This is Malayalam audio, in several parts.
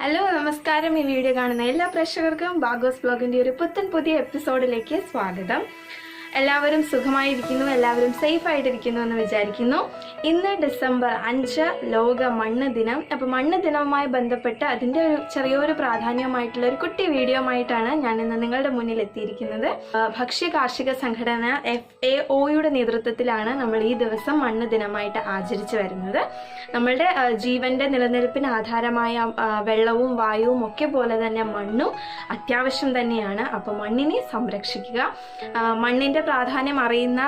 ഹലോ നമസ്കാരം. ഈ വീഡിയോ കാണുന്ന എല്ലാ പ്രേക്ഷകർക്കും ബാഗോസ് ബ്ലോഗിന്റെ ഒരു പുത്തൻ പുതിയ എപ്പിസോഡിലേക്ക് സ്വാഗതം. എല്ലാവരും സുഖമായിരിക്കുന്നു എല്ലാവരും സേഫ് ആയിട്ടിരിക്കുന്നു എന്ന് വിചാരിക്കുന്നു. ഇന്ന് ഡിസംബർ അഞ്ച് ലോക മണ്ണ് ദിനം. അപ്പോൾ മണ്ണ് ദിനവുമായി ബന്ധപ്പെട്ട് അതിന്റെ ഒരു ചെറിയൊരു പ്രാധാന്യമായിട്ടുള്ള ഒരു കുട്ടി വീഡിയോ ആയിട്ടാണ് ഞാൻ ഇന്ന് നിങ്ങളുടെ മുന്നിൽ എത്തിയിരിക്കുന്നത്. ഭക്ഷ്യ കാർഷിക സംഘടന എഫ് എ ഒയുടെ നേതൃത്വത്തിലാണ് നമ്മൾ ഈ ദിവസം മണ്ണ് ദിനമായിട്ട് ആചരിച്ചു വരുന്നത്. നമ്മളുടെ ജീവന്റെ നിലനിൽപ്പിന് ആധാരമായ വെള്ളവും വായുവും ഒക്കെ പോലെ തന്നെ മണ്ണും അത്യാവശ്യം തന്നെയാണ്. അപ്പോൾ മണ്ണിനെ സംരക്ഷിക്കുക. ആ, മണ്ണിന്റെ പ്രാധാന്യം അറിയുന്ന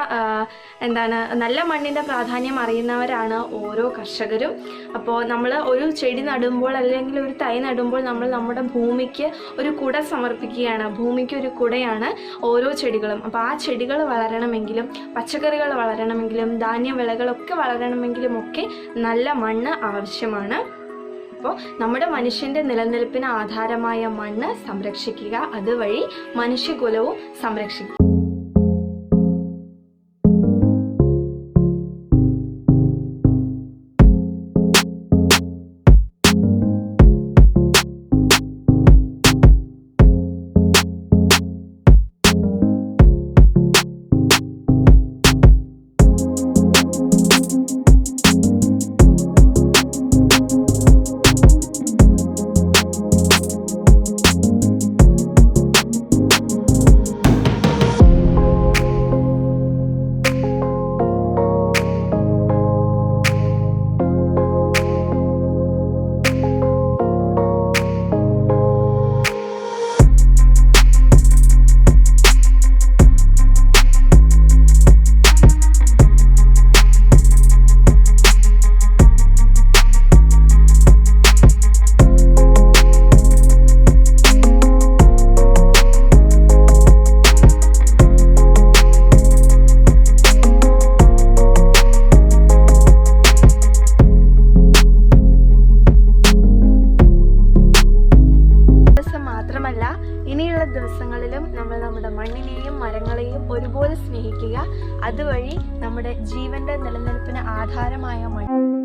എന്താണ് നല്ല മണ്ണിന്റെ പ്രാധാന്യം അറിയുന്നവരാണ് ഓരോ കർഷകരും. അപ്പോൾ നമ്മൾ ഒരു ചെടി നടുമ്പോൾ അല്ലെങ്കിൽ ഒരു തൈ നടുമ്പോൾ നമ്മൾ നമ്മുടെ ഭൂമിക്ക് ഒരു കുട സമർപ്പിക്കുകയാണ്. ഭൂമിക്ക് ഒരു കുടയാണ് ഓരോ ചെടികളും. അപ്പോൾ ആ ചെടികൾ വളരണമെങ്കിലും പച്ചക്കറികൾ വളരണമെങ്കിലും ധാന്യവിളകളൊക്കെ വളരണമെങ്കിലും ഒക്കെ നല്ല മണ്ണ് ആവശ്യമാണ്. അപ്പോൾ നമ്മുടെ മനുഷ്യന്റെ നിലനിൽപ്പിന് ആധാരമായ മണ്ണ് സംരക്ഷിക്കുക അതുവഴി മനുഷ്യകുലവും സംരക്ഷിക്കുക മണ്ണിനെയും മരങ്ങളെയും ഒരുപോലെ സ്നേഹിക്കുക. അതുവഴി നമ്മുടെ ജീവന്റെ നിലനിൽപ്പിന് ആധാരമായ മണ്ണ്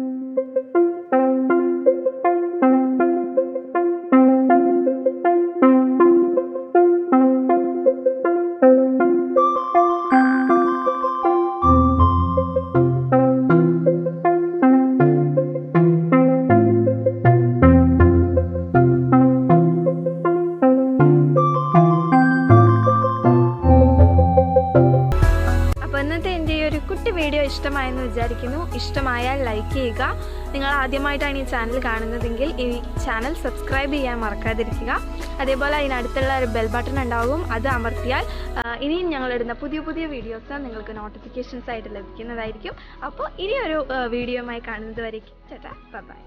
ഈ വീഡിയോ ഇഷ്ടമായെന്ന് വിചാരിക്കുന്നു. ഇഷ്ടമായാൽ ലൈക്ക് ചെയ്യുക. നിങ്ങൾ ആദ്യമായിട്ടാണ് ഈ ചാനൽ കാണുന്നതെങ്കിൽ ഈ ചാനൽ സബ്സ്ക്രൈബ് ചെയ്യാൻ മറക്കാതിരിക്കുക. അതേപോലെ അതിനടുത്തുള്ള ഒരു ബെൽ ബട്ടൺ ഉണ്ടാകും അത് അമർത്തിയാൽ ഇനിയും ഞങ്ങൾ ഇടുന്ന പുതിയ പുതിയ വീഡിയോസ് നിങ്ങൾക്ക് നോട്ടിഫിക്കേഷൻസ് ആയിട്ട് ലഭിക്കുന്നതായിരിക്കും. അപ്പോൾ ഇനിയൊരു വീഡിയോയുമായി കാണുന്നത് വരേക്കും. ചേട്ടാ ബൈ